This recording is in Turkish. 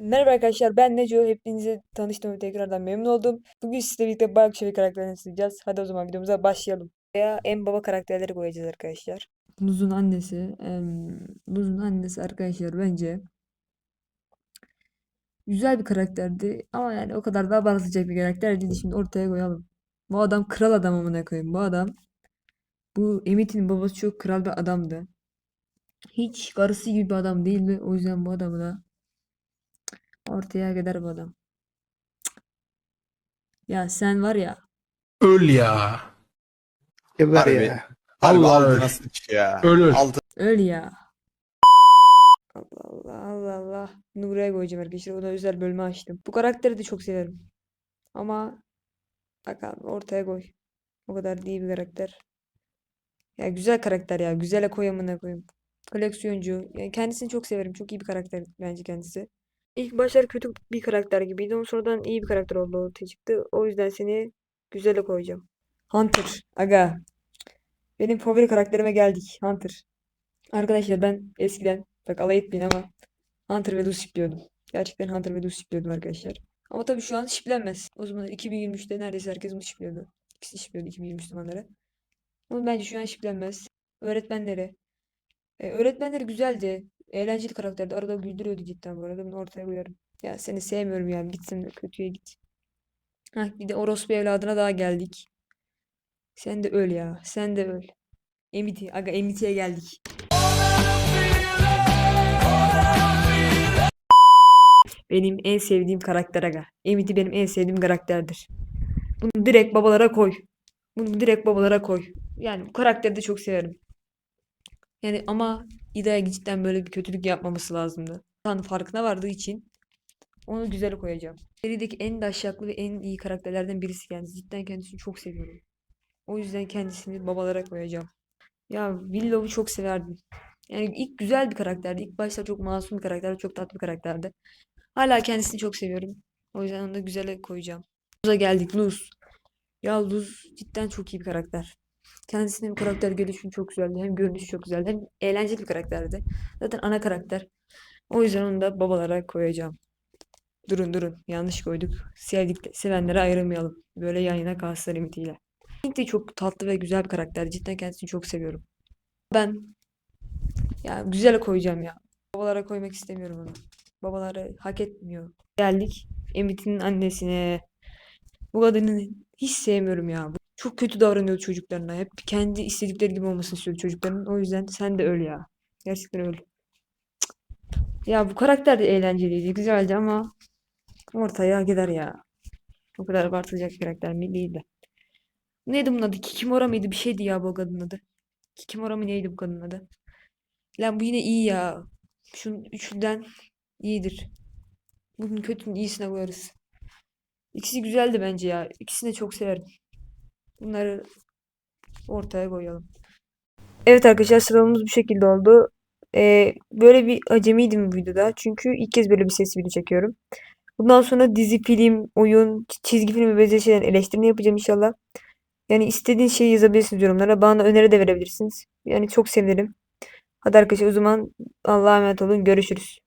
Merhaba arkadaşlar ben Neco. Hepinizi tanıştığıma tekrardan memnun oldum. Bugün sizle birlikte Baykuş karakterini izleyeceğiz. Hadi o zaman videomuza başlayalım. Veya en baba karakterleri koyacağız arkadaşlar. Luz'un annesi. em, Luz'un annesi arkadaşlar bence güzel bir karakterdi. Ama yani o kadar da abartacak bir karakter değil. Şimdi ortaya koyalım. Bu adam kral adam amına koyayım. Bu adam bu Emit'in babası çok kral bir adamdı. Hiç karısı gibi bir adam değildi. O yüzden bu adamı da ortaya gider bu adam. Ya sen var ya Öl ya. Geber Harbi. ya. Allah altına öl. sıç ya. Öl öl. Altı öl ya. Allah Allah Allah Allah. Bunu buraya koyacağım arkadaşlar. Ona özel bölme açtım. Bu karakteri de çok severim. Ama bakalım ortaya koy. O kadar değil bir karakter. Ya güzel karakter ya. Güzele koy amına koyayım. Koleksiyoncu. Yani kendisini çok severim. Çok iyi bir karakter bence kendisi. İlk başlar kötü bir karakter gibiydi ama sonradan iyi bir karakter oldu ortaya çıktı. O yüzden seni güzele koyacağım. Hunter. Aga. Benim favori karakterime geldik. Hunter. Arkadaşlar ben eskiden bak alay etmeyin ama Hunter ve Lucy shipliyordum. Gerçekten Hunter ve Lucy shipliyordum arkadaşlar. Ama tabii şu an shiplenmez. O zaman 2023'te neredeyse herkes bunu shipliyordu. İkisi shipliyordu 2023 zamanları. Ama bence şu an shiplenmez. Öğretmenleri. E, öğretmenleri güzeldi. Eğlenceli karakterdi. Arada güldürüyordu cidden bu arada. Bunu ortaya koyarım. Ya seni sevmiyorum ya. Gitsin de kötüye git. Hah, bir de orospu evladına daha geldik. Sen de öl ya. Sen de öl. Emiti. Aga Emiti'ye geldik. Benim en sevdiğim karakter aga. Emiti benim en sevdiğim karakterdir. Bunu direkt babalara koy. Bunu direkt babalara koy. Yani bu karakteri de çok severim. Yani ama İda'ya cidden böyle bir kötülük yapmaması lazımdı. Tan farkına vardığı için onu güzel koyacağım. Serideki en daşşaklı ve en iyi karakterlerden birisi kendisi. Cidden kendisini çok seviyorum. O yüzden kendisini babalara koyacağım. Ya Willow'u çok severdim. Yani ilk güzel bir karakterdi. İlk başta çok masum bir karakterdi. Çok tatlı bir karakterdi. Hala kendisini çok seviyorum. O yüzden onu da güzele koyacağım. Luz'a geldik. Luz. Ya Luz cidden çok iyi bir karakter. Kendisinin karakter gelişimi çok güzeldi. Hem görünüşü çok güzeldi. Hem eğlenceli bir karakterdi. Zaten ana karakter. O yüzden onu da babalara koyacağım. Durun durun. Yanlış koyduk. Sevdik, sevenlere ayırmayalım. Böyle yan yana kalsın limitiyle. Link de çok tatlı ve güzel bir karakter. Cidden kendisini çok seviyorum. Ben ya güzel koyacağım ya. Babalara koymak istemiyorum onu. Babaları hak etmiyor. Geldik Emit'in annesine. Bu kadını hiç sevmiyorum ya. Çok kötü davranıyor çocuklarına. Hep kendi istedikleri gibi olmasını istiyor çocukların. O yüzden sen de öl ya. Gerçekten öl. Ya bu karakter de eğlenceliydi, güzeldi ama ortaya gider ya. O kadar abartılacak karakter mi değildi. Neydi bunun adı? Kikimora mıydı? Bir şeydi ya bu kadının adı. Kikimora mı neydi bu kadının adı? Lan bu yine iyi ya. Şunun üçünden iyidir. Bunun kötünün iyisine koyarız. İkisi güzeldi bence ya. İkisini de çok severim. Bunları ortaya koyalım. Evet arkadaşlar sıralamamız bu şekilde oldu. Ee, böyle bir acemiydim bu videoda. Çünkü ilk kez böyle bir ses video çekiyorum. Bundan sonra dizi, film, oyun, çizgi film ve benzeri şeylerin eleştirini yapacağım inşallah. Yani istediğin şeyi yazabilirsiniz yorumlara. Bana öneri de verebilirsiniz. Yani çok sevinirim. Hadi arkadaşlar o zaman Allah'a emanet olun. Görüşürüz.